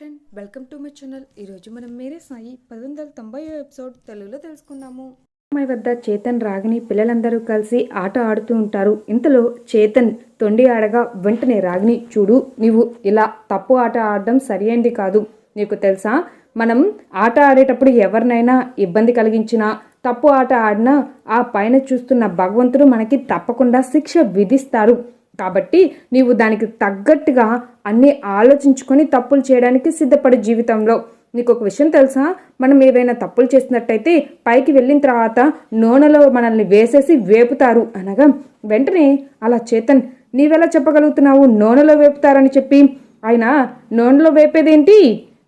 Friend welcome to my channel ఈరోజు మనం మేరే సాయి పది వందల తొంభై ఎపిసోడ్ తెలుగులో తెలుసుకుందాము. అమ్మాయి వద్ద చేతన్ రాగిని పిల్లలందరూ కలిసి ఆట ఆడుతూ ఉంటారు. ఇంతలో చేతన్ తొండి ఆడగా వెంటనే రాగిని చూడు నీవు ఇలా తప్పు ఆట ఆడడం సరైనది కాదు. నీకు తెలుసా? మనం ఆట ఆడేటప్పుడు ఎవరినైనా ఇబ్బంది కలిగించినా తప్పు ఆట ఆడినా ఆ పైన చూస్తున్న భగవంతుడు మనకి తప్పకుండా శిక్ష విధిస్తారు. కాబట్టి నీవు దానికి తగ్గట్టుగా అన్నీ ఆలోచించుకొని తప్పులు చేయడానికి సిద్ధపడు జీవితంలో. నీకు ఒక విషయం తెలుసా? మనం ఏవైనా తప్పులు చేసినట్టయితే పైకి వెళ్ళిన తర్వాత నూనెలో మనల్ని వేసేసి వేపుతారు అనగా వెంటనే అలా చేతన్ నీవెలా చెప్పగలుగుతున్నావు? నూనెలో వేపుతారని చెప్పి. ఆయన నూనెలో వేపేదేంటి?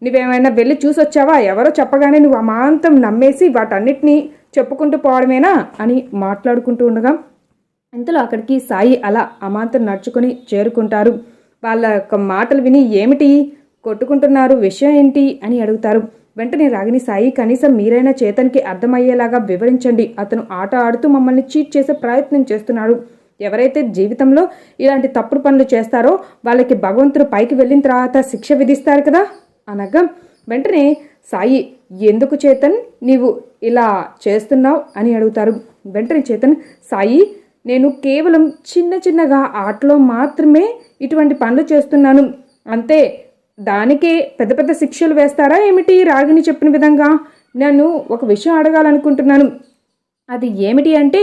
నువ్వేమైనా వెళ్ళి చూసొచ్చావా? ఎవరో చెప్పగానే నువ్వు అమాంతం నమ్మేసి వాటన్నిటినీ చెప్పుకుంటూ పోవడమేనా? అని మాట్లాడుకుంటూ ఉండగా ఇంతలో అక్కడికి సాయి అలా అమాంతం నడుచుకొని చేరుకుంటారు. వాళ్ళ యొక్క మాటలు విని ఏమిటి? కొట్టుకుంటున్నారు? విషయం ఏంటి? అని అడుగుతారు. వెంటనే రాగిని సాయి కనీసం మీరైనా చేతనికి అర్థమయ్యేలాగా వివరించండి. అతను ఆట ఆడుతూ మమ్మల్ని చీట్ చేసే ప్రయత్నం చేస్తున్నాడు. ఎవరైతే జీవితంలో ఇలాంటి తప్పుడు పనులు చేస్తారో వాళ్ళకి భగవంతుడు పైకి వెళ్ళిన తర్వాత శిక్ష విధిస్తారు కదా? అనగా వెంటనే సాయి ఎందుకు చేతన్? నీవు ఇలా చేస్తున్నావు? అని అడుగుతారు. వెంటనే చేతన్ సాయి నేను కేవలం చిన్న చిన్నగా ఆటలో మాత్రమే ఇటువంటి పనులు చేస్తున్నాను. అంతే. దానికే పెద్ద పెద్ద శిక్షలు వేస్తారా ఏమిటి? రాగిని చెప్పిన విధంగా నన్ను ఒక విషయం అడగాలనుకుంటున్నాను. అది ఏమిటి అంటే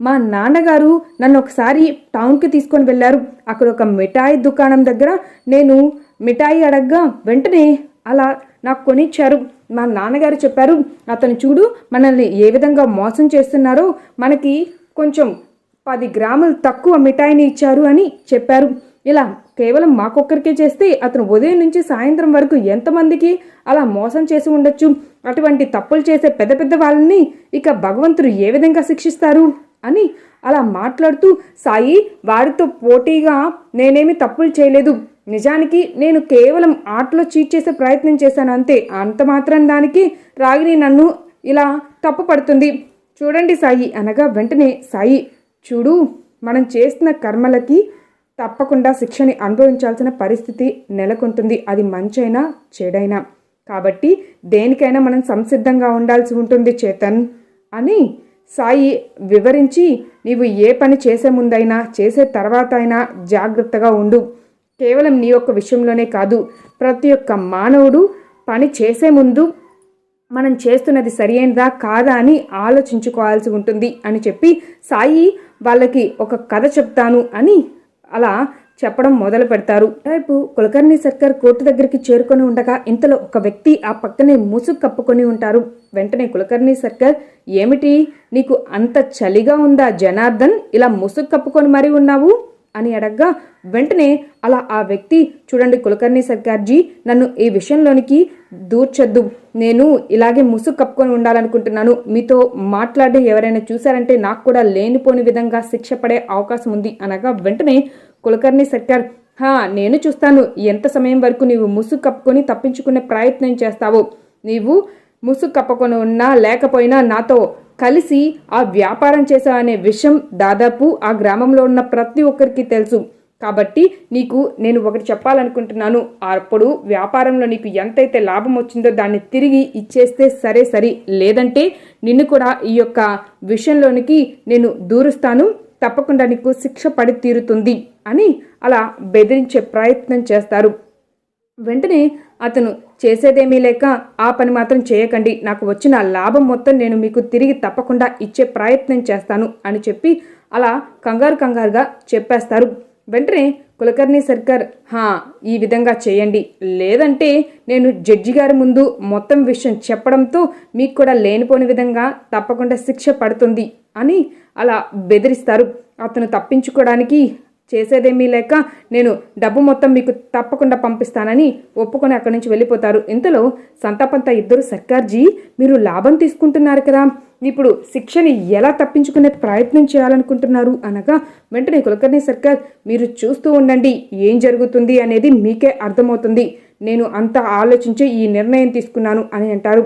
మా నాన్నగారు నన్ను ఒకసారి టౌన్కి తీసుకొని వెళ్ళారు. అక్కడ ఒక మిఠాయి దుకాణం దగ్గర నేను మిఠాయి అడగ్గా వెంటనే అలా నాకు కొనిచ్చారు. మా నాన్నగారు చెప్పారు అతను చూడు మనల్ని ఏ విధంగా మోసం చేస్తున్నారో మనకి కొంచెం పది గ్రాములు తక్కువ మిఠాయిని ఇచ్చారు అని చెప్పారు. ఇలా కేవలం మాకొక్కరికే చేస్తే అతను ఉదయం నుంచి సాయంత్రం వరకు ఎంతమందికి అలా మోసం చేసి ఉండొచ్చు? అటువంటి తప్పులు చేసే పెద్ద పెద్ద వాళ్ళని ఇక భగవంతుడు ఏ విధంగా శిక్షిస్తారు? అని అలా మాట్లాడుతూ సాయి వారితో పోటీగా నేనేమి తప్పులు చేయలేదు. నిజానికి నేను కేవలం ఆటలో చీట్ చేసే ప్రయత్నం చేశాను అంతే. అంత మాత్రం దానికి రాగిని నన్ను ఇలా తప్పు పడుతుంది. చూడండి సాయి అనగా వెంటనే సాయి చూడు మనం చేస్తున్న కర్మలకి తప్పకుండా శిక్షని అనుభవించాల్సిన పరిస్థితి నెలకొంటుంది. అది మంచైనా చెడైనా. కాబట్టి దేనికైనా మనం సంసిద్ధంగా ఉండాల్సి ఉంటుంది చేతన్. అని సాయి వివరించి నీవు ఏ పని చేసే ముందైనా చేసే తర్వాత అయినా జాగ్రత్తగా ఉండు. కేవలం నీ యొక్క విషయంలోనే కాదు ప్రతి ఒక్క మానవుడు పని చేసే ముందు మనం చేస్తున్నది సరియైనదా కాదా అని ఆలోచించుకోవాల్సి ఉంటుంది అని చెప్పి సాయి వాళ్ళకి ఒక కథ చెప్తాను అని అలా చెప్పడం మొదలు పెడతారు. రేపు కులకర్ణి సర్కార్ కోర్టు దగ్గరికి చేరుకొని ఉండగా ఇంతలో ఒక వ్యక్తి ఆ పక్కనే ముసుగు కప్పుకొని ఉంటారు. వెంటనే కులకర్ణి సర్కార్ ఏమిటి? నీకు అంత చలిగా ఉందా జనార్దన్? ఇలా ముసుగు కప్పుకొని మరీ ఉన్నావు? అని అడగ్గా వెంటనే అలా ఆ వ్యక్తి చూడండి కులకర్ణి సర్కార్జీ నన్ను ఈ విషయంలోనికి దూర్చొద్దు. నేను ఇలాగే ముసుగు కప్పుకొని ఉండాలనుకుంటున్నాను. మీతో మాట్లాడే ఎవరైనా చూశారంటే నాకు కూడా లేనిపోని విధంగా శిక్ష పడే అవకాశం ఉంది అనగా వెంటనే కులకర్ణి సర్కార్ హా నేను చూస్తాను. ఎంత సమయం వరకు నీవు ముసుగు కప్పుకొని తప్పించుకునే ప్రయత్నం చేస్తావో? నీవు ముసుగు కప్పుకొని ఉన్నా లేకపోయినా నాతో కలిసి ఆ వ్యాపారం చేశావనే విషయం దాదాపు ఆ గ్రామంలో ఉన్న ప్రతి ఒక్కరికి తెలుసు. కాబట్టి నీకు నేను ఒకటి చెప్పాలనుకుంటున్నాను. అప్పుడు వ్యాపారంలో నీకు ఎంతైతే లాభం వచ్చిందో దాన్ని తిరిగి ఇచ్చేస్తే సరే సరి. లేదంటే నిన్ను కూడా ఈ యొక్క విషయంలోనికి నేను దూరుస్తాను. తప్పకుండా నీకు శిక్ష పడి తీరుతుంది అని అలా బెదిరించే ప్రయత్నం చేస్తారు. వెంటనే అతను చేసేదేమీ లేక ఆ పని మాత్రం చేయకండి. నాకు వచ్చిన లాభం మొత్తం నేను మీకు తిరిగి తప్పకుండా ఇచ్చే ప్రయత్నం చేస్తాను అని చెప్పి అలా కంగారు కంగారుగా చెప్పేస్తారు. వెంటనే కులకర్ణి సర్కార్ హా ఈ విధంగా చేయండి. లేదంటే నేను జడ్జి గారి ముందు మొత్తం విషయం చెప్పడంతో మీకు కూడా లేనిపోని విధంగా తప్పకుండా శిక్ష పడుతుంది అని అలా బెదిరిస్తారు. అతను తప్పించుకోవడానికి చేసేదేమీ లేక నేను డబ్బు మొత్తం మీకు తప్పకుండా పంపిస్తానని ఒప్పుకొని అక్కడి నుంచి వెళ్ళిపోతారు. ఇంతలో సంతాపంతా ఇద్దరు సర్కార్జీ మీరు లాభం తీసుకుంటున్నారు కదా ఇప్పుడు శిక్షని ఎలా తప్పించుకునే ప్రయత్నం చేయాలనుకుంటున్నారు అనగా వెంటనే కులకర్ణి సర్కార్ మీరు చూస్తూ ఉండండి ఏం జరుగుతుంది అనేది మీకే అర్థమవుతుంది. నేను అంత ఆలోచించి ఈ నిర్ణయం తీసుకున్నాను అని అంటారు.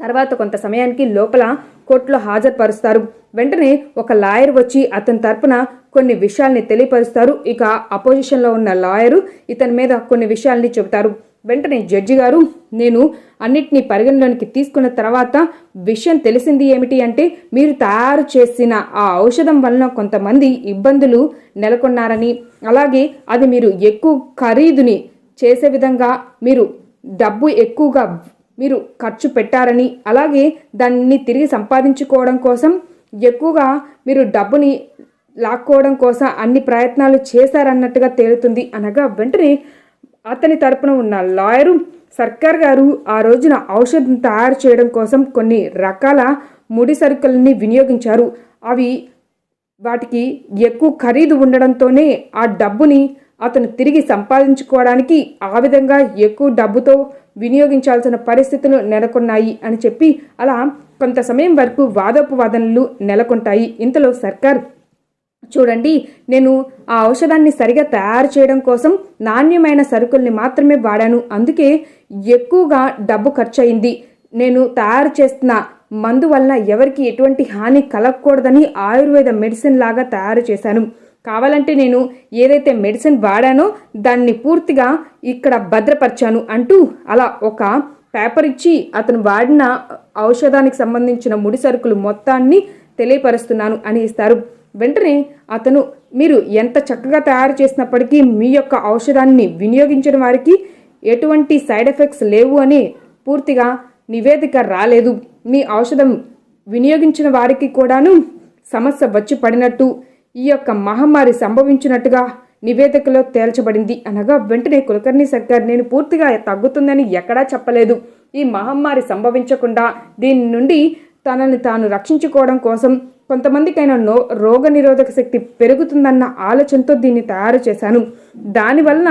తర్వాత కొంత సమయానికి లోపల కోర్టులో హాజరుపరుస్తారు. వెంటనే ఒక లాయర్ వచ్చి అతని తరపున కొన్ని విషయాల్ని తెలియపరుస్తారు. ఇక అపోజిషన్లో ఉన్న లాయరు ఇతని మీద కొన్ని విషయాల్ని చెబుతారు. వెంటనే జడ్జి గారు నేను అన్నిటినీ పరిగణలోనికి తీసుకున్న తర్వాత విషయం తెలిసింది ఏమిటి అంటే మీరు తయారు చేసిన ఆ ఔషధం వలన కొంతమంది ఇబ్బందులు నెలకొన్నారని. అలాగే అది మీరు ఎక్కువ ఖరీదుని చేసే విధంగా మీరు డబ్బు ఎక్కువగా మీరు ఖర్చు పెట్టారని. అలాగే దాన్ని తిరిగి సంపాదించుకోవడం కోసం ఎక్కువగా మీరు డబ్బుని లాక్కోవడం కోసం అన్ని ప్రయత్నాలు చేశారన్నట్టుగా తేలుతుంది అనగా వెంటనే అతని తరపున ఉన్న లాయరు సర్కార్ గారు ఆ రోజున ఔషధం తయారు చేయడం కోసం కొన్ని రకాల ముడి సరుకులని వినియోగించారు. అవి వాటికి ఎక్కువ ఖరీదు ఉండడంతోనే ఆ డబ్బుని అతను తిరిగి సంపాదించుకోవడానికి ఆ విధంగా ఎక్కువ డబ్బుతో వినియోగించాల్సిన పరిస్థితులు నెలకొన్నాయి అని చెప్పి అలా కొంత సమయం వరకు వాదోపవాదనలు నెలకొంటాయి. ఇంతలో సర్కార్ చూడండి నేను ఆ ఔషధాన్ని సరిగా తయారు చేయడం కోసం నాణ్యమైన సరుకుల్ని మాత్రమే వాడాను. అందుకే ఎక్కువగా డబ్బు ఖర్చు అయింది నేను తయారు చేస్తున్న మందు వలన ఎవరికి ఎటువంటి హాని కలగకూడదని ఆయుర్వేద మెడిసిన్ లాగా తయారు చేశాను. కావాలంటే నేను ఏదైతే మెడిసిన్ వాడానో దాన్ని పూర్తిగా ఇక్కడ భద్రపరిచాను అంటూ అలా ఒక పేపర్ ఇచ్చి అతను వాడిన ఔషధానికి సంబంధించిన ముడి సరుకులు మొత్తాన్ని తెలియపరుస్తున్నాను అని ఇస్తారు. వెంటనే అతను మీరు ఎంత చక్కగా తయారు చేసినప్పటికీ మీ యొక్క ఔషధాన్ని వినియోగించిన వారికి ఎటువంటి సైడ్ ఎఫెక్ట్స్ లేవు అని పూర్తిగా నివేదిక రాలేదు. మీ ఔషధం వినియోగించిన వారికి కూడాను సమస్య వచ్చి పడినట్టు ఈ యొక్క మహమ్మారి సంభవించినట్టుగా నివేదికలో తేల్చబడింది. అనగా వెంటనే కులకర్ణి సర్కార్ నేను పూర్తిగా తగ్గుతుందని ఎక్కడా చెప్పలేదు. ఈ మహమ్మారి సంభవించకుండా దీని నుండి తనని తాను రక్షించుకోవడం కోసం కొంతమందికైనా నో రోగ నిరోధక శక్తి పెరుగుతుందన్న ఆలోచనతో దీన్ని తయారు చేశాను. దానివల్ల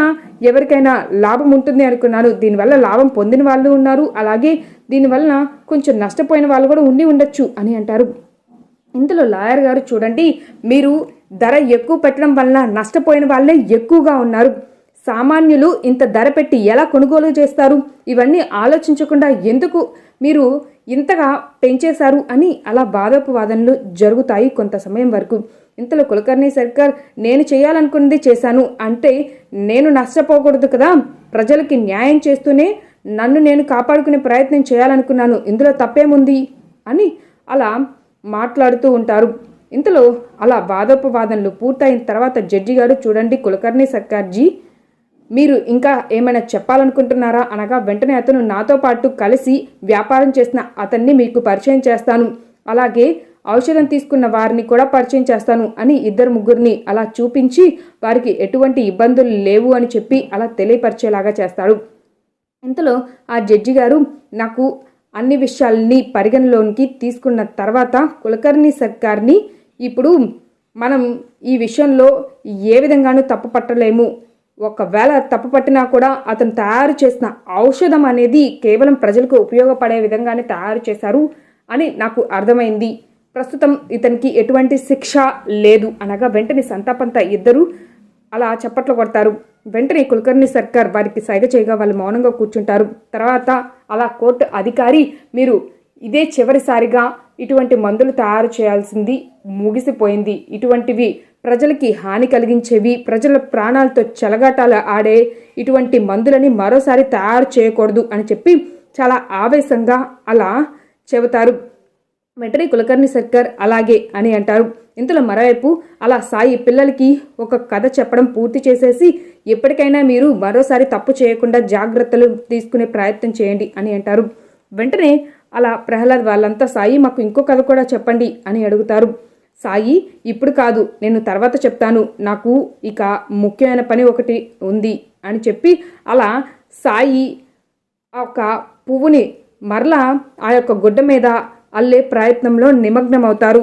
ఎవరికైనా లాభం ఉంటుంది అనుకున్నాను. దీనివల్ల లాభం పొందిన వాళ్ళు ఉన్నారు. అలాగే దీనివల్ల కొంచెం నష్టపోయిన వాళ్ళు కూడా ఉండి ఉండొచ్చు అని అంటారు. ఇందులో లాయర్ గారు చూడండి మీరు ధర ఎక్కువ పెట్టడం వలన నష్టపోయిన వాళ్ళే ఎక్కువగా ఉన్నారు. సామాన్యులు ఇంత ధర పెట్టి ఎలా కొనుగోలు చేస్తారు? ఇవన్నీ ఆలోచించకుండా ఎందుకు మీరు ఇంతగా పెంచేశారు అని అలా వాదనలు జరుగుతాయి కొంత సమయం వరకు. ఇంతలో కులకర్ణి సర్కార్ నేను చేయాలనుకున్నది చేశాను. అంటే నేను నష్టపోకూడదు కదా. ప్రజలకి న్యాయం చేస్తూనే నన్ను నేను కాపాడుకునే ప్రయత్నం చేయాలనుకున్నాను. ఇందులో తప్పేముంది? అని అలా మాట్లాడుతూ ఉంటారు. ఇంతలో అలా వాదోపవాదనలు పూర్తయిన తర్వాత జడ్జి గారు చూడండి కులకర్ణి సర్కార్జీ మీరు ఇంకా ఏమైనా చెప్పాలనుకుంటున్నారా అనగా వెంటనే అతను నాతో పాటు కలిసి వ్యాపారం చేసిన అతన్ని మీకు పరిచయం చేస్తాను. అలాగే ఔషధం తీసుకున్న వారిని కూడా పరిచయం చేస్తాను అని ఇద్దరు ముగ్గురిని అలా చూపించి వారికి ఎటువంటి ఇబ్బందులు లేవు అని చెప్పి అలా తెలియపరిచేలాగా చేస్తాడు. ఇంతలో ఆ జడ్జి గారు నాకు అన్ని విషయాల్ని పరిగణలోనికి తీసుకున్న తర్వాత కులకర్ణి సర్కార్ని ఇప్పుడు మనం ఈ విషయంలో ఏ విధంగానూ తప్పు పట్టలేము. ఒకవేళ తప్పు పట్టినా కూడా అతను తయారు చేసిన ఔషధం అనేది కేవలం ప్రజలకు ఉపయోగపడే విధంగానే తయారు చేశారు అని నాకు అర్థమైంది. ప్రస్తుతం ఇతనికి ఎటువంటి శిక్ష లేదు అనగా వెంటనే సంతాపంతా ఇద్దరు అలా చప్పట్లు కొడతారు. వెంటనే కులకర్ణి సర్కార్ వారికి సైగ చేయగా వాళ్ళు మౌనంగా కూర్చుంటారు. తర్వాత అలా కోర్టు అధికారి మీరు ఇదే చివరిసారిగా ఇటువంటి మందులు తయారు చేయాల్సింది ముగిసిపోయింది. ఇటువంటివి ప్రజలకి హాని కలిగించేవి ప్రజల ప్రాణాలతో చెలగాటాలు ఆడే ఇటువంటి మందులని మరోసారి తయారు చేయకూడదు అని చెప్పి చాలా ఆవేశంగా అలా చెబుతారు. వెంటనే కులకర్ణి సర్కార్ అలాగే అని అంటారు. ఇంతలో మరోవైపు అలా సాయి పిల్లలకి ఒక కథ చెప్పడం పూర్తి చేసేసి ఎప్పటికైనా మీరు మరోసారి తప్పు చేయకుండా జాగ్రత్తలు తీసుకునే ప్రయత్నం చేయండి అని అంటారు. వెంటనే అలా ప్రహ్లాద్ వాళ్ళంతా సాయి మాకు ఇంకో కథ కూడా చెప్పండి అని అడుగుతారు. సాయి ఇప్పుడు కాదు నేను తర్వాత చెప్తాను. నాకు ఇక ముఖ్యమైన పని ఒకటి ఉంది అని చెప్పి అలా సాయి ఆ యొక్క పువ్వుని మరలా ఆ యొక్క గుడ్డ మీద అల్లే ప్రయత్నంలో నిమగ్నమవుతారు.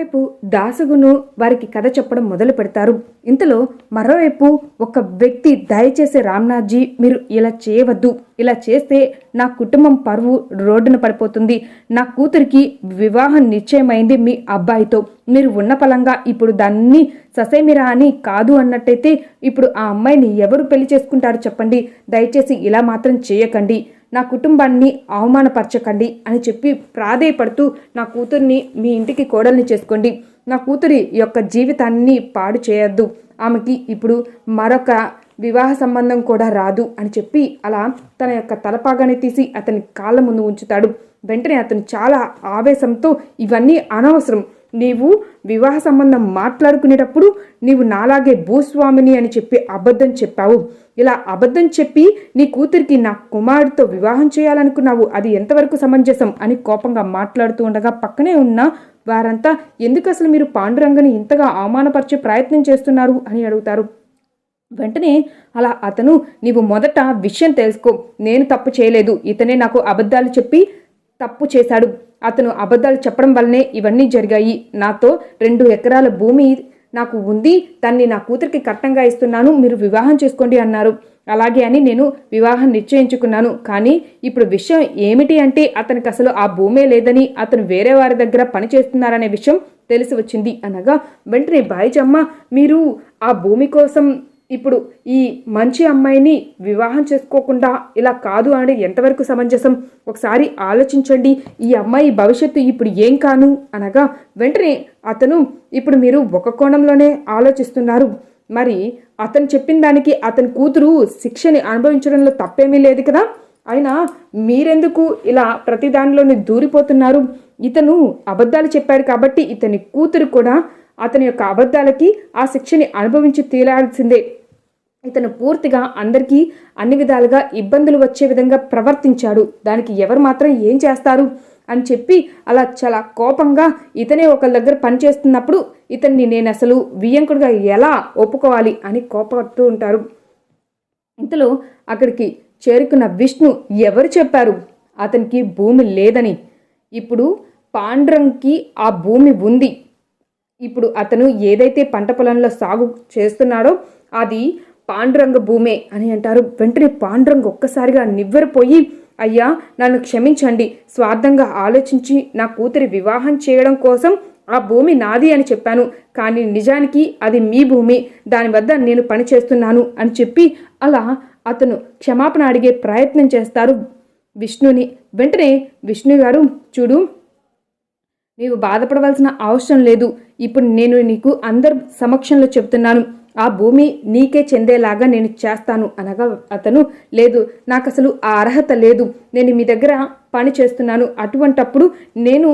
వైపు దాసగును వారికి కథ చెప్పడం మొదలు పెడతారు. ఇంతలో మరోవైపు ఒక వ్యక్తి దయచేసి రామ్నాథ్జీ మీరు ఇలా చేయవద్దు. ఇలా చేస్తే నా కుటుంబం పరువు రోడ్డున పడిపోతుంది. నా కూతురికి వివాహం నిశ్చయమైంది మీ అబ్బాయితో. మీరు ఉన్న పలంగా ఇప్పుడు దాన్ని ససేమిరా అని కాదు అన్నట్టయితే ఇప్పుడు ఆ అమ్మాయిని ఎవరు పెళ్ళి చేసుకుంటారు చెప్పండి. దయచేసి ఇలా మాత్రం చేయకండి. నా కుటుంబాన్ని అవమానపరచకండి అని చెప్పి ప్రాధేయపడుతూ నా కూతుర్ని మీ ఇంటికి కోడల్ని చేసుకోండి. నా కూతురి యొక్క జీవితాన్ని పాడు చేయొద్దు. ఆమెకి ఇప్పుడు మరొక వివాహ సంబంధం కూడా రాదు అని చెప్పి అలా తన యొక్క తలపాగాన్ని తీసి అతని కాళ్ళ ముందు ఉంచుతాడు. వెంటనే అతను చాలా ఆవేశంతో ఇవన్నీ అనవసరం. నీవు వివాహ సంబంధం మాట్లాడుకునేటప్పుడు నీవు నాలాగే భూస్వామిని అని చెప్పి అబద్ధం చెప్పావు. ఇలా అబద్ధం చెప్పి నీ కూతురికి నా కుమారుడితో వివాహం చేయాలనుకున్నావు. అది ఎంతవరకు సమంజసం అని కోపంగా మాట్లాడుతూ ఉండగా పక్కనే ఉన్న వారంతా ఎందుకు అసలు మీరు పాండురంగని ఇంతగా అవమానపరిచే ప్రయత్నం చేస్తున్నారు? అని అడుగుతారు. వెంటనే అలా అతను నీవు మొదట విషయం తెలుసుకో. నేను తప్పు చేయలేదు. ఇతనే నాకు అబద్ధాలు చెప్పి తప్పు చేశాడు. అతను అబద్ధాలు చెప్పడం వల్లనే ఇవన్నీ జరిగాయి. నాతో రెండు ఎకరాల భూమి నాకు ఉంది. దాన్ని నా కూతురికి కట్టంగా ఇస్తున్నాను. మీరు వివాహం చేసుకోండి అన్నారు. అలాగే అని నేను వివాహం నిశ్చయించుకున్నాను. కానీ ఇప్పుడు విషయం ఏమిటి అంటే అతనికి అసలు ఆ భూమే లేదని అతను వేరే వారి దగ్గర పని చేస్తున్నారనే విషయం తెలిసి వచ్చింది అనగా వెంటనే బాయిజమ్మ మీరు ఆ భూమి కోసం ఇప్పుడు ఈ మంచి అమ్మాయిని వివాహం చేసుకోకుండా ఇలా కాదు అని ఎంతవరకు సమంజసం? ఒకసారి ఆలోచించండి. ఈ అమ్మాయి భవిష్యత్తు ఇప్పుడు ఏం కాను? అనగా వెంటనే అతను ఇప్పుడు మీరు ఒక కోణంలోనే ఆలోచిస్తున్నారు. మరి అతను చెప్పిన దానికి అతని కూతురు శిక్షని అనుభవించడంలో తప్పేమీ లేదు కదా? అయినా మీరెందుకు ఇలా ప్రతి దానిలోని దూరిపోతున్నారు? ఇతను అబద్ధాలు చెప్పాడు కాబట్టి ఇతని కూతురు కూడా అతని యొక్క అబద్ధాలకి ఆ శిక్షని అనుభవించి తీరాల్సిందే. ఇతను పూర్తిగా అందరికీ అన్ని విధాలుగా ఇబ్బందులు వచ్చే విధంగా ప్రవర్తించాడు. దానికి ఎవరు మాత్రం ఏం చేస్తారు? అని చెప్పి అలా చాలా కోపంగా ఇతనే ఒకళ్ళ దగ్గర పనిచేస్తున్నప్పుడు ఇతన్ని నేను అసలు వియ్యంకుడిగా ఎలా ఒప్పుకోవాలి అని కోపడుతూ ఉంటారు. ఇంతలో అక్కడికి చేరుకున్న విష్ణు ఎవరు చెప్పారు? అతనికి భూమి లేదని. ఇప్పుడు పాండ్రంకి ఆ భూమి ఉంది. ఇప్పుడు అతను ఏదైతే పంట పొలంలో సాగు చేస్తున్నాడో అది పాండురంగ భూమే అని అంటారు. వెంటనే పాండురంగ ఒక్కసారిగా నివ్వెరపోయి అయ్యా నన్ను క్షమించండి. స్వార్థంగా ఆలోచించి నా కూతురి వివాహం చేయడం కోసం ఆ భూమి నాది అని చెప్పాను. కానీ నిజానికి అది మీ భూమి. దాని వద్ద నేను పని చేస్తున్నాను అని చెప్పి అలా అతను క్షమాపణ అడిగే ప్రయత్నం చేస్తారు విష్ణుని. వెంటనే విష్ణు గారు చూడు నీవు బాధపడవలసిన అవసరం లేదు. ఇప్పుడు నేను నీకు అందరి సమక్షంలో చెప్తున్నాను ఆ భూమి నీకే చెందేలాగా నేను చేస్తాను అనగా అతను లేదు నాకు అసలు ఆ అర్హత లేదు. నేను మీ దగ్గర పని చేస్తున్నాను. అటువంటప్పుడు నేను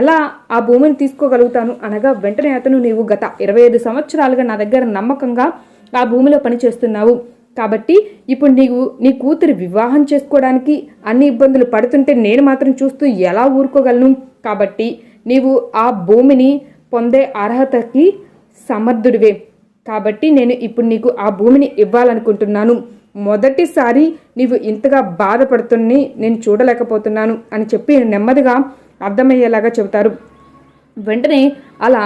ఎలా ఆ భూమిని తీసుకోగలుగుతాను అనగా వెంటనే అతను నీవు గత ఇరవై ఐదు సంవత్సరాలుగా నా దగ్గర నమ్మకంగా ఆ భూమిలో పని చేస్తున్నావు. కాబట్టి ఇప్పుడు నీవు నీ కూతురు వివాహం చేసుకోవడానికి అన్ని ఇబ్బందులు పడుతుంటే నేను మాత్రం చూస్తూ ఎలా ఊరుకోగలను? కాబట్టి నీవు ఆ భూమిని పొందే అర్హతకి సమర్థుడివే. కాబట్టి నేను ఇప్పుడు నీకు ఆ భూమిని ఇవ్వాలనుకుంటున్నాను. మొదటిసారి నీవు ఇంతగా బాధపడుతుని నేను చూడలేకపోతున్నాను అని చెప్పి నెమ్మదిగా అర్థమయ్యేలాగా చెబుతారు. వెంటనే అలా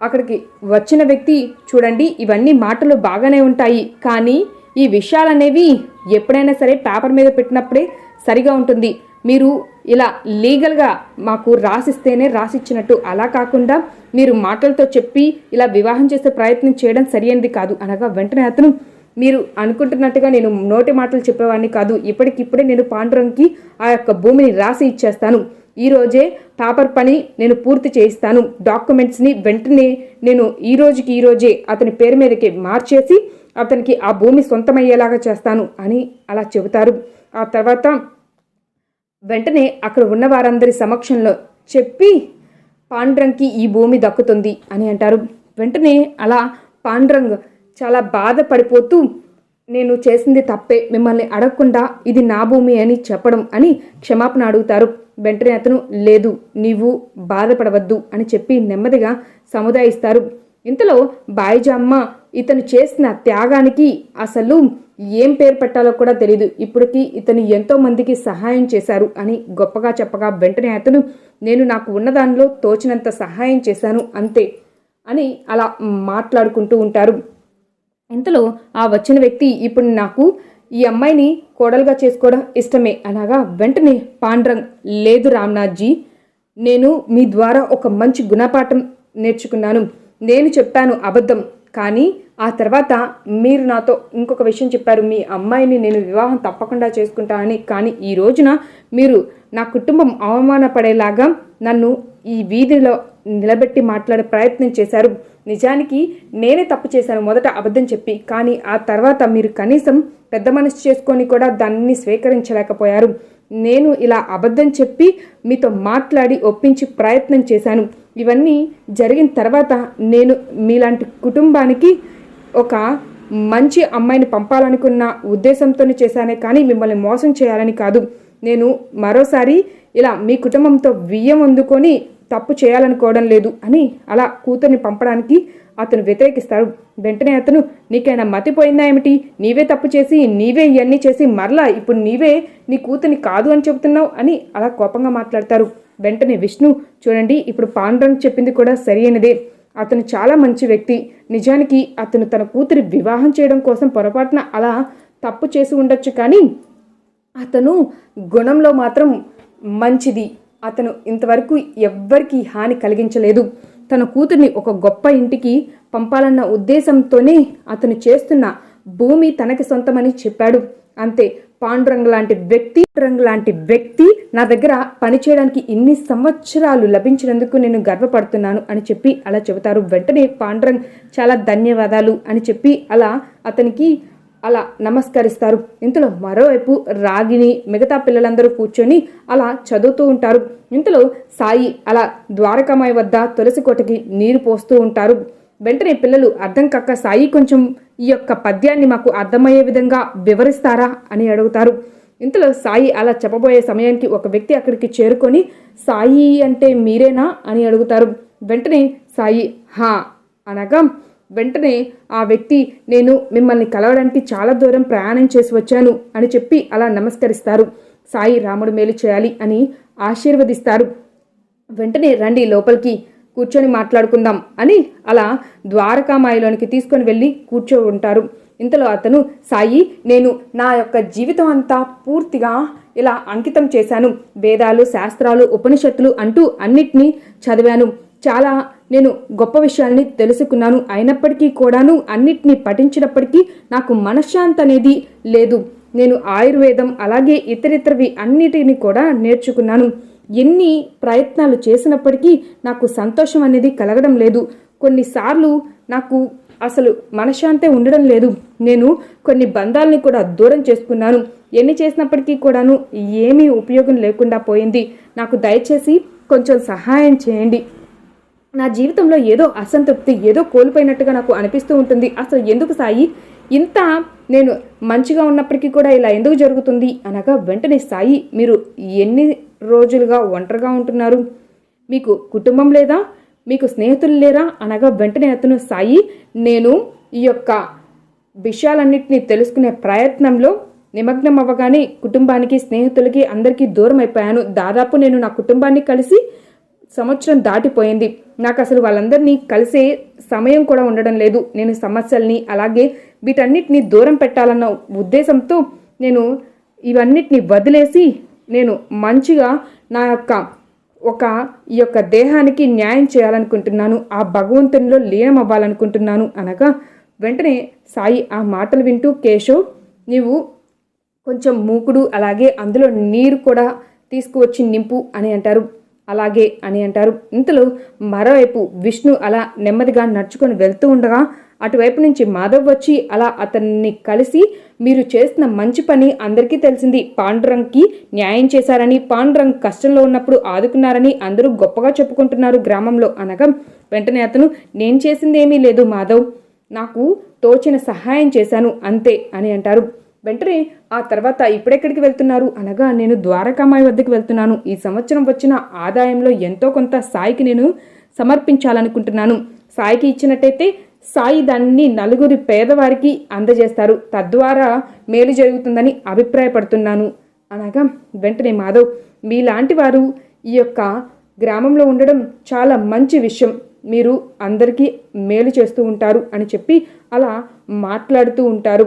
అక్కడికి వచ్చిన వ్యక్తి చూడండి ఇవన్నీ మాటలు బాగానే ఉంటాయి. కానీ ఈ విషయాలనేవి ఎప్పుడైనా సరే పేపర్ మీద పెట్టినప్పుడే సరిగా ఉంటుంది. మీరు ఇలా లీగల్గా మాకు రాసిస్తేనే రాసిచ్చినట్టు. అలా కాకుండా మీరు మాటలతో చెప్పి ఇలా వివాహం చేసే ప్రయత్నం చేయడం సరైనది కాదు. అనగా వెంటనే అతను మీరు అనుకుంటున్నట్టుగా నేను నోటి మాటలు చెప్పేవాడిని కాదు. ఇప్పటికిప్పుడే నేను పాండురంకి ఆ యొక్క భూమిని రాసి ఇచ్చేస్తాను. ఈరోజే పేపర్ పని నేను పూర్తి చేయిస్తాను. డాక్యుమెంట్స్ని వెంటనే నేను ఈ రోజుకి ఈ రోజే అతని పేరు మీదకి మార్చేసి అతనికి ఆ భూమి సొంతమయ్యేలాగా చేస్తాను అని అలా చెబుతారు. ఆ తర్వాత వెంటనే అక్కడ ఉన్న వారందరి సమక్షంలో చెప్పి పాండ్రంగ్కి ఈ భూమి దక్కుతుంది అని అంటారు. వెంటనే అలా పాండ్రంగ్ చాలా బాధపడిపోతూ నేను చేసింది తప్పే మిమ్మల్ని అడగకుండా ఇది నా భూమి అని చెప్పడం అని క్షమాపణ అడుగుతారు. వెంటనే అతను లేదు నీవు బాధపడవద్దు అని చెప్పి నెమ్మదిగా సముదాయిస్తారు. ఇంతలో బాయిజమ్మ ఇతను చేసిన త్యాగానికి అసలు ఏం పేరు పెట్టాలో కూడా తెలియదు ఇప్పటికీ ఇతను ఎంతో మందికి సహాయం చేశారు అని గొప్పగా చెప్పగా వెంటనే అతను నేను నాకు ఉన్నదానిలో తోచినంత సహాయం చేశాను అంతే అని అలా మాట్లాడుకుంటూ ఉంటారు. ఇంతలో ఆ వచ్చిన వ్యక్తి ఇప్పుడు నాకు ఈ అమ్మాయిని కోడలుగా చేసుకోవడం ఇష్టమే అనగా వెంటనే పాండ్రంగ్ లేదు రామ్నాథ్జీ నేను మీ ద్వారా ఒక మంచి గుణపాఠం నేర్చుకున్నాను. నేను చెప్పాను అబద్ధం కానీ ఆ తర్వాత మీరు నాతో ఇంకొక విషయం చెప్పారు. మీ అమ్మాయిని నేను వివాహం తప్పకుండా చేసుకుంటానని కానీ ఈ రోజున మీరు నా కుటుంబం అవమానపడేలాగా నన్ను ఈ వీధిలో నిలబెట్టి మాట్లాడే ప్రయత్నం చేశారు. నిజానికి నేనే తప్పు చేశాను మొదట అబద్ధం చెప్పి. కానీ ఆ తర్వాత మీరు కనీసం పెద్ద మనసు చేసుకొని కూడా దాన్ని స్వీకరించలేకపోయారు. నేను ఇలా అబద్ధం చెప్పి మీతో మాట్లాడి ఒప్పించి ప్రయత్నం చేశాను. ఇవన్నీ జరిగిన తర్వాత నేను మీలాంటి కుటుంబానికి ఒక మంచి అమ్మాయిని పంపాలనుకున్న ఉద్దేశంతోనే చేశానే కానీ మిమ్మల్ని మోసం చేయాలని కాదు. నేను మరోసారి ఇలా మీ కుటుంబంతో వియ్యం అందుకొని తప్పు చేయాలనుకోవడం లేదు అని అలా కూతుర్ని పంపడానికి అతను వ్యతిరేకిస్తాడు. వెంటనే అతను నీకైనా మతిపోయిందా ఏమిటి? నీవే తప్పు చేసి నీవే ఇవన్నీ చేసి మరలా ఇప్పుడు నీవే నీ కూతుర్ని కాదు అని చెబుతున్నావు అని అలా కోపంగా మాట్లాడతారు. వెంటనే విష్ణు చూడండి ఇప్పుడు పాండ్రం చెప్పింది కూడా సరి అయినదే. అతను చాలా మంచి వ్యక్తి. నిజానికి అతను తన కూతురి వివాహం చేయడం కోసం పొరపాటున అలా తప్పు చేసి ఉండొచ్చు కానీ అతను గుణంలో మాత్రం మంచిది. అతను ఇంతవరకు ఎవ్వరికీ హాని కలిగించలేదు. తన కూతుర్ని ఒక గొప్ప ఇంటికి పంపాలన్న ఉద్దేశంతోనే అతను చేస్తున్న భూమి తనకి సొంతమని చెప్పాడు. అంతే. పాండురంగ్ లాంటి వ్యక్తి రంగు లాంటి వ్యక్తి నా దగ్గర పనిచేయడానికి ఇన్ని సంవత్సరాలు లభించినందుకు నేను గర్వపడుతున్నాను అని చెప్పి అలా చెబుతారు. వెంటనే పాండురంగ్ చాలా ధన్యవాదాలు అని చెప్పి అలా అతనికి అలా నమస్కరిస్తారు. ఇంతలో మరోవైపు రాగిని మిగతా పిల్లలందరూ కూర్చొని అలా చదువుతూ ఉంటారు. ఇంతలో సాయి అలా ద్వారకామాయి వద్ద తులసి కోటకి నీరు పోస్తూ ఉంటారు. వెంటనే పిల్లలు అర్థం కాక సాయి కొంచెం ఈ యొక్క పద్యాన్ని మాకు అర్థమయ్యే విధంగా వివరిస్తారా అని అడుగుతారు. ఇంతలో సాయి అలా చెప్పబోయే సమయానికి ఒక వ్యక్తి అక్కడికి చేరుకొని సాయి అంటే మీరేనా? అని అడుగుతారు. వెంటనే సాయి హా అనగా వెంటనే ఆ వ్యక్తి నేను మిమ్మల్ని కలవడానికి చాలా దూరం ప్రయాణం చేసి వచ్చాను అని చెప్పి అలా నమస్కరిస్తారు. సాయి రాముడు మేలు చేయాలి అని ఆశీర్వదిస్తారు. వెంటనే రండి లోపలికి. కూర్చొని మాట్లాడుకుందాం అని అలా ద్వారకామాయిలోనికి తీసుకొని వెళ్ళి కూర్చో ఉంటారు ఇంతలో అతను సాయి నేను నా యొక్క జీవితం అంతా పూర్తిగా ఇలా అంకితం చేశాను. వేదాలు శాస్త్రాలు ఉపనిషత్తులు అంటూ అన్నిటినీ చదివాను. చాలా నేను గొప్ప విషయాల్ని తెలుసుకున్నాను. అయినప్పటికీ కూడాను అన్నిటినీ పఠించినప్పటికీ నాకు మనశ్శాంతి అనేది లేదు. నేను ఆయుర్వేదం అలాగే ఇతరితరవి అన్నిటిని కూడా నేర్చుకున్నాను. ఎన్ని ప్రయత్నాలు చేసినప్పటికీ నాకు సంతోషం అనేది కలగడం లేదు. కొన్నిసార్లు నాకు అసలు మనశ్శాంతే ఉండడం లేదు. నేను కొన్ని బంధాలని కూడా దూరం చేసుకున్నాను. ఎన్ని చేసినప్పటికీ కూడాను ఏమీ ఉపయోగం లేకుండా పోయింది. నాకు దయచేసి కొంచెం సహాయం చేయండి. నా జీవితంలో ఏదో అసంతృప్తి ఏదో కోల్పోయినట్టుగా నాకు అనిపిస్తూ ఉంటుంది. అసలు ఎందుకు సాయి? ఇంత నేను మంచిగా ఉన్నప్పటికీ కూడా ఇలా ఎందుకు జరుగుతుంది? అనగా వెంటనే సాయి మీరు ఎన్ని రోజులుగా ఒంటరిగా ఉంటున్నారు? మీకు కుటుంబం లేదా? మీకు స్నేహితులు లేరా? అనగా వెంటనే అతను సాయి నేను ఈ యొక్క విషయాలన్నింటినీ తెలుసుకునే ప్రయత్నంలో నిమగ్నం అవ్వగానే కుటుంబానికి స్నేహితులకి అందరికీ దూరం అయిపోయాను దాదాపు నేను నా కుటుంబాన్ని కలిసి సంవత్సరం దాటిపోయింది. నాకు అసలు వాళ్ళందరినీ కలిసే సమయం కూడా ఉండడం లేదు. నేను సమస్యల్ని అలాగే వీటన్నిటిని దూరం పెట్టాలన్న ఉద్దేశంతో నేను ఇవన్నిటిని వదిలేసి నేను మంచిగా నా యొక్క ఒక ఈ యొక్క దేహానికి న్యాయం చేయాలనుకుంటున్నాను ఆ భగవంతునిలో లీనం అవ్వాలనుకుంటున్నాను అనగా వెంటనే సాయి ఆ మాటలు వింటూ కేశవ్ నీవు కొంచెం మూకుడు అలాగే అందులో నీరు కూడా తీసుకువచ్చి నింపు అని అంటారు. అలాగే అని అంటారు. ఇంతలో మరోవైపు విష్ణు అలా నెమ్మదిగా నడుచుకొని వెళ్తూ ఉండగా అటువైపు నుంచి మాధవ్ వచ్చి అలా అతన్ని కలిసి మీరు చేసిన మంచి పని అందరికీ తెలిసింది. పాండురంగ్కి న్యాయం చేశారని పాండురంగ్ కష్టంలో ఉన్నప్పుడు ఆదుకున్నారని అందరూ గొప్పగా చెప్పుకుంటున్నారు గ్రామంలో అనగా వెంటనే అతను నేను చేసిందేమీ లేదు మాధవ్. నాకు తోచిన సహాయం చేశాను. అంతే అని అంటారు. వెంటనే ఆ తర్వాత ఇప్పుడెక్కడికి వెళ్తున్నారు? అనగా నేను ద్వారకామాయి వద్దకు వెళ్తున్నాను. ఈ సంవత్సరం వచ్చిన ఆదాయంలో ఎంతో కొంత సాయికి నేను సమర్పించాలనుకుంటున్నాను. సాయికి ఇచ్చినట్టయితే సాయి దాన్ని నలుగురి పేదవారికి అందజేస్తారు. తద్వారా మేలు జరుగుతుందని అభిప్రాయపడుతున్నాను. అనగా వెంటనే మాధవ్ మీలాంటి వారు ఈ యొక్క గ్రామంలో ఉండడం చాలా మంచి విషయం. మీరు అందరికీ మేలు చేస్తూ ఉంటారు అని చెప్పి అలా మాట్లాడుతూ ఉంటారు.